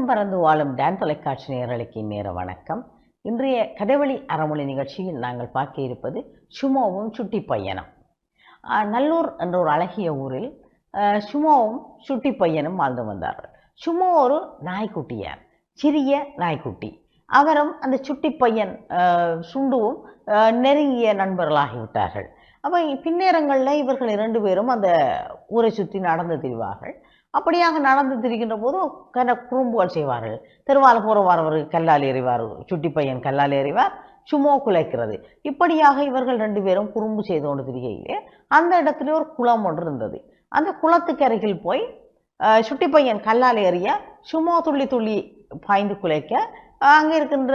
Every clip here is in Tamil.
உலகம் பறந்து வாழும் டேன் தொலைக்காட்சி நேயர்களுக்கு நேர வணக்கம். இன்றைய கதைவழி அறமொழி நிகழ்ச்சியில் நாங்கள் பார்க்க இருப்பது சுமோவும் சுட்டி பையனும் நல்லூர் என்ற ஒரு அழகிய ஊரில் சுமோவும் சுட்டி பையனும் வாழ்ந்து வந்தார்கள். சுமோ ஒரு நாய்க்குட்டியார் சிறிய நாய்க்குட்டி. அவரும் அந்த சுட்டி பையன் சுண்டுவும் நெருங்கிய நண்பர்களாகிவிட்டார்கள். அப்போ பின்னேரங்களில் இவர்கள் இரண்டு பேரும் அந்த ஊரை சுற்றி நடந்து திரிவார்கள். அப்படியாக நடந்து திரிகின்ற போது கன குறும்புகள் செய்வார்கள். தெருவால் வரவர் கல்லால் எறிவார் சுட்டி பையன் கல்லால் எறிவார் சுமோ குலைக்கிறது. இப்படியாக இவர்கள் ரெண்டு பேரும் குறும்பு செய்து கொண்டு திரிகையிலே அந்த இடத்துல ஒரு குளம் ஒன்று இருந்தது. அந்த குளத்துக்கு அருகில் போய் சுட்டி பையன் கல்லால் எறிய சுமோ துள்ளி துள்ளி பாய்ந்து குலைக்க அங்கே இருக்கின்ற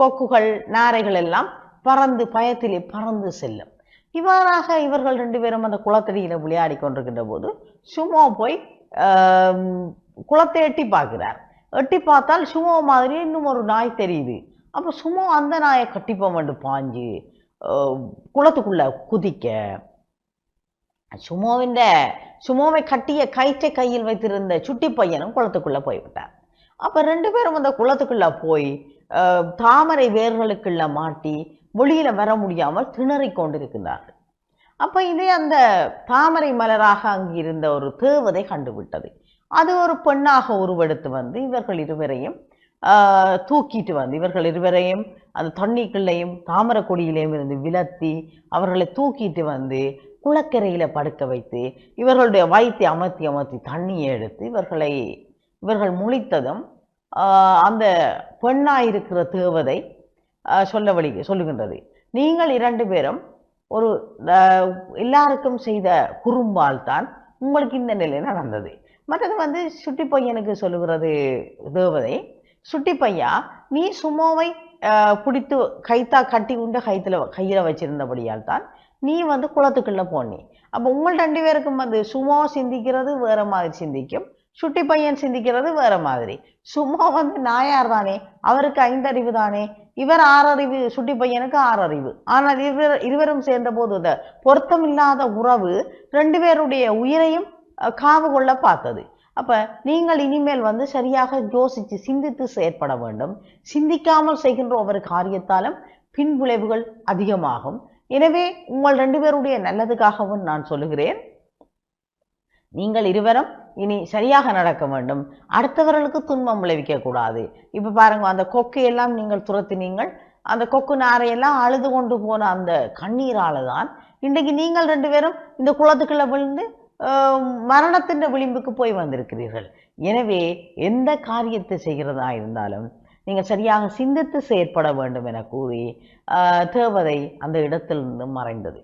கொக்குகள் நாரைகள் எல்லாம் பறந்து பயத்திலே பறந்து செல்லும். இவ்வாறாக இவர்கள் ரெண்டு பேரும் அந்த குளத்தடியில விளையாடி கொண்டிருக்கின்ற போது சும்மா போய் குளத்தை எட்டி பார்க்கிறார். எட்டி பார்த்தால் சுமோ மாதிரி இன்னும் ஒரு நாய் தெரியுது. அப்போ சுமோ அந்த நாயை கட்டிப்போம் என்று பாஞ்சு குளத்துக்குள்ளே குதிக்க சுமோவின் சுமோவை கட்டிய கயிற்றை கையில் வைத்திருந்த சுட்டி பையனும் குளத்துக்குள்ளே போய்விட்டார். அப்போ ரெண்டு பேரும் அந்த குளத்துக்குள்ளே போய் தாமரை வேர்களுக்குள்ள மாட்டி வெளியில வர முடியாமல் திணறிக் கொண்டிருக்கிறார்கள். அப்போ இதே அந்த தாமரை மலராக அங்கு இருந்த ஒரு தேவதை கண்டுவிட்டது. அது ஒரு பெண்ணாக உருவெடுத்து வந்து இவர்கள் இருவரையும் ஆஹ், தூக்கிட்டு வந்து இவர்கள் இருவரையும் அந்த தண்ணிக்குள்ளையும் தாமரை கொடியிலையும் இருந்து விலத்தி அவர்களை தூக்கிட்டு வந்து குளக்கரையில் படுக்க வைத்து இவர்களுடைய வயிற்றை அமர்த்தி அமர்த்தி தண்ணியை எடுத்து இவர்களை இவர்கள் முழித்ததும் அந்த அந்த பெண்ணாயிருக்கிற தேவதை சொல்ல வழி சொல்லுகின்றது. நீங்கள் இரண்டு பேரும் ஒரு எல்லாருக்கும் செய்த குறும்பால் தான் உங்களுக்கு இந்த நிலை நடந்தது. மற்றது வந்து சுட்டி பையனுக்கு சொல்லுகிறது தேவதை சுட்டி பையா நீ சுமோவை பிடித்து கைத்தா கட்டி உண்டு கைத்தில் கையில வச்சிருந்தபடியால் தான் நீ வந்து குளத்துக்குள்ளே போனி. அப்போ உங்கள் ரெண்டு பேருக்கும் வந்து சுமோ சிந்திக்கிறது வேறு மாதிரி சிந்திக்கும். சுட்டி பையன் சிந்திக்கிறது வேற மாதிரி. சும்மா வந்து நாயார் தானே அவருக்கு ஐந்தறிவு தானே. இவர் ஆறறிவு சுட்டி பையனுக்கு ஆறறிவு. ஆனால் இருவர் இருவரும் சேர்ந்த போது பொருத்தம் இல்லாத உறவு ரெண்டு பேருடைய உயிரையும் அஹ், காவு கொள்ள பார்த்தது. அப்ப நீங்கள் இனிமேல் வந்து சரியாக யோசித்து சிந்தித்து செயற்பட வேண்டும். சிந்திக்காமல் செய்கின்ற ஒவ்வொரு காரியத்தாலும் பின்விளைவுகள் அதிகமாகும். எனவே உங்கள் ரெண்டு பேருடைய நல்லதுக்காகவும் நான் சொல்லுகிறேன். நீங்கள் இருவரும் இனி சரியாக நடக்க வேண்டும். அடுத்தவர்களுக்கு துன்பம் விளைவிக்கக்கூடாது கூடாது. இப்ப பாருங்க அந்த கொக்கையெல்லாம் நீங்கள் துரத்தினீங்கள். அந்த கொக்கு நாரையெல்லாம் அழுது கொண்டு போன அந்த கண்ணீரால் தான் இன்றைக்கு நீங்கள் ரெண்டு பேரும் இந்த குளத்துக்குள்ள விழுந்து ஆஹ், மரணத்தின் விளிம்புக்கு போய் வந்திருக்கிறீர்கள். எனவே எந்த காரியத்தை செய்கிறதா இருந்தாலும் நீங்கள் சரியாக சிந்தித்து செயற்பட வேண்டும் என கூறி தேவதை அந்த இடத்திலிருந்து மறைந்தது.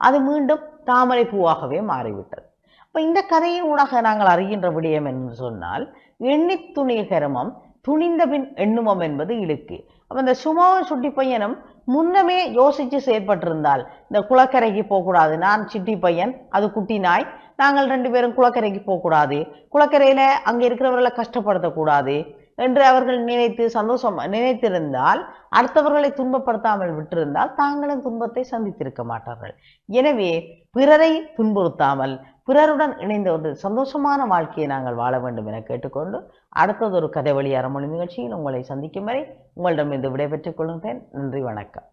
அது மீண்டும் தாமரை பூவாகவே மாறிவிட்டது. இப்போ இந்த கதையின் ஊடாக நாங்கள் அறிகின்ற விடயம் என்று சொன்னால் எண்ணி துணிய கருமம் துணிந்த பின் எண்ணுமம் என்பது இழுக்கு அப்போ இந்த சுமோ சுட்டி பையனும் முன்னமே யோசிச்சு செயற்பட்டிருந்தால் இந்த குளக்கரைக்கு போகக்கூடாது. நான் சிட்டி பையன் அது குட்டி நாய் நாங்கள் ரெண்டு பேரும் குளக்கரைக்கு போகக்கூடாது. குளக்கரையில அங்கே இருக்கிறவர்களை கஷ்டப்படுத்தக்கூடாது. என்று அவர்கள் நினைத்து சந்தோஷம் நினைத்திருந்தால் அடுத்தவர்களை துன்பப்படுத்தாமல் விட்டிருந்தால் தாங்களும் துன்பத்தை சந்தித்திருக்க மாட்டார்கள். எனவே பிறரை துன்புறுத்தாமல் பிறருடன் இணைந்த ஒரு சந்தோஷமான வாழ்க்கையை நாங்கள் வாழ வேண்டும் என கேட்டுக்கொண்டு அடுத்தது ஒரு கதை வழி அறமொழி நிகழ்ச்சியில் உங்களை சந்திக்கும் வரை உங்களிடமிருந்து விடைபெற்றுக் கொள்கிறேன். நன்றி வணக்கம்.